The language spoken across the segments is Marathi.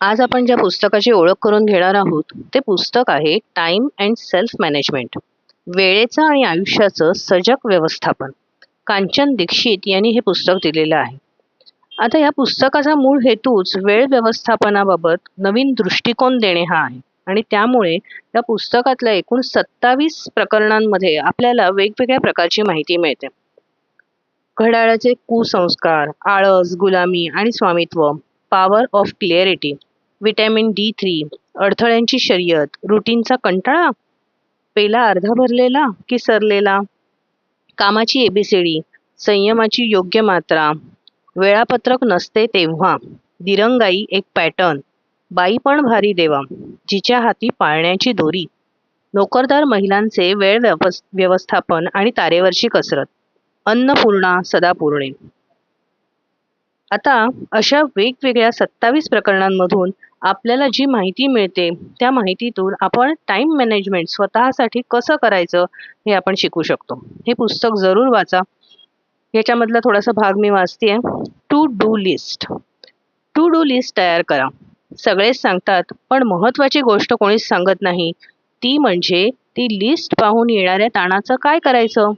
आज आपण ज्या पुस्तकाची ओळख करून घेणार आहोत ते पुस्तक आहे टाइम अँड सेल्फ मॅनेजमेंट वेळेचं आणि आयुष्याचं सजग व्यवस्थापन. कांचन दीक्षित यांनी हे पुस्तक दिलेलं आहे. आता या पुस्तकाचा मूळ हेतूच वेळ व्यवस्थापनाबाबत नवीन दृष्टिकोन देणे हा आहे. आणि त्यामुळे या पुस्तकातल्या एकूण सत्तावीस प्रकरणांमध्ये आपल्याला वेगवेगळ्या प्रकारची माहिती मिळते. घड्याळाचे कुसंस्कार आळस गुलामी आणि स्वामित्व power of clarity vitamin D three अडथळ्यांची शर्यत रुटीनचा कंटाळा? पेला अर्धा भरलेला की सरलेला? कामाची एबीसीडी संयमाची योग्य मात्रा वेळापत्रक नसते तेव्हा दिरंगाई एक पॅटर्न बाई पण भारी देवा जिच्या हाती पाळण्याची दोरी. नोकरदार महिलांचे वेळ व्यवस्थापन आणि तारेवरची कसरत अन्नपूर्णा सदापूर्णे. आता अशा वेगवेगळ्या सत्तावीस प्रकरणांमधून आपल्याला जी माहिती मिळते त्या माहितीतून आपण टाईम मॅनेजमेंट स्वतःसाठी कसं करायचं हे आपण शिकू शकतो. हे पुस्तक जरूर वाचा. याच्यामधला थोडासा भाग मी वाचते to do list to do list तयार करा. सगळेच सांगतात पण महत्त्वाची गोष्ट कोणीच सांगत नाही. ती म्हणजे ती लिस्ट पाहून येणाऱ्या ताणाचं काय करायचं?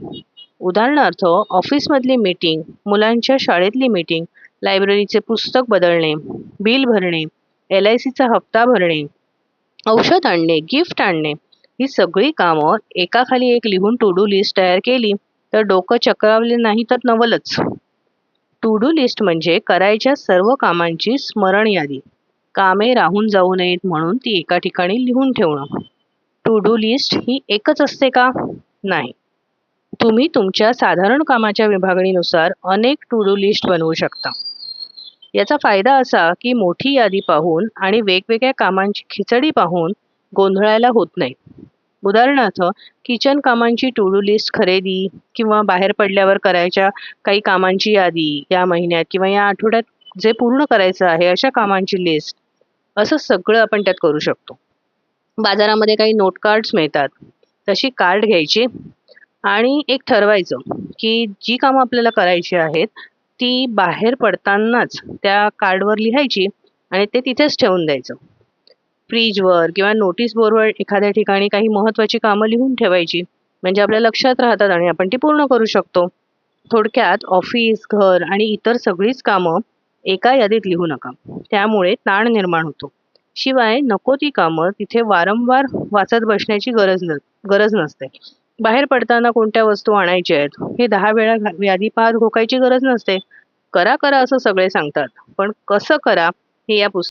उदाहरणार्थ ऑफिसमधली मीटिंग मुलांच्या शाळेतली मीटिंग लायब्ररीचे पुस्तक बदलणे बिल भरणे एल आय सीचा हप्ता भरणे औषध आणणे गिफ्ट आणणे ही सगळी कामं एकाखाली एक लिहून टू डू लिस्ट तयार केली तर डोकं चक्रावले नाही तर नवलच. टू डू लिस्ट म्हणजे करायच्या सर्व कामांची स्मरण यादी. कामे राहून जाऊ नयेत म्हणून ती एका ठिकाणी लिहून ठेवणं. टू डू लिस्ट ही एकच असते का? नाही. तुम्ही तुमच्या साधारण कामाच्या विभागणीनुसार अनेक टू डू लिस्ट बनवू शकता. याचा फायदा असा की मोठी यादी पाहून आणि वेगवेगळ्या कामांची खिचडी पाहून गोंधळायला होत नाही. उदाहरणार्थ किचन कामांची टू डू लिस्ट खरेदी किंवा बाहेर पडल्यावर करायच्या काही कामांची यादी या महिन्यात किंवा या आठवड्यात जे पूर्ण करायचं आहे अशा कामांची लिस्ट असं सगळं आपण त्यात करू शकतो. बाजारामध्ये काही नोट कार्ड्स मिळतात. तशी कार्ड घ्यायची आणि एक ठरवायचं की जी कामं आपल्याला करायची आहेत ती बाहेर पडतानाच त्या कार्डवर लिहायची आणि ते तिथेच ठेवून द्यायचं. फ्रीजवर किंवा नोटीस बोर्डवर एखाद्या ठिकाणी काही महत्त्वाची कामं लिहून ठेवायची म्हणजे आपल्या लक्षात राहतात आणि आपण ती पूर्ण करू शकतो. थोडक्यात ऑफिस घर आणि इतर सगळीच कामं एका यादीत लिहू नका. त्यामुळे ताण निर्माण होतो. शिवाय नको ती कामं तिथे वारंवार वाचत बसण्याची गरज न गरज नसते. बाहेर पडताना कोणत्या वस्तू आणायच्या आहेत? हे दहा वेळा घा- यादी पाहत घोकायची गरज नसते. करा करा असं सगळे सांगतात. पण कसं करा हे या पुस्तकात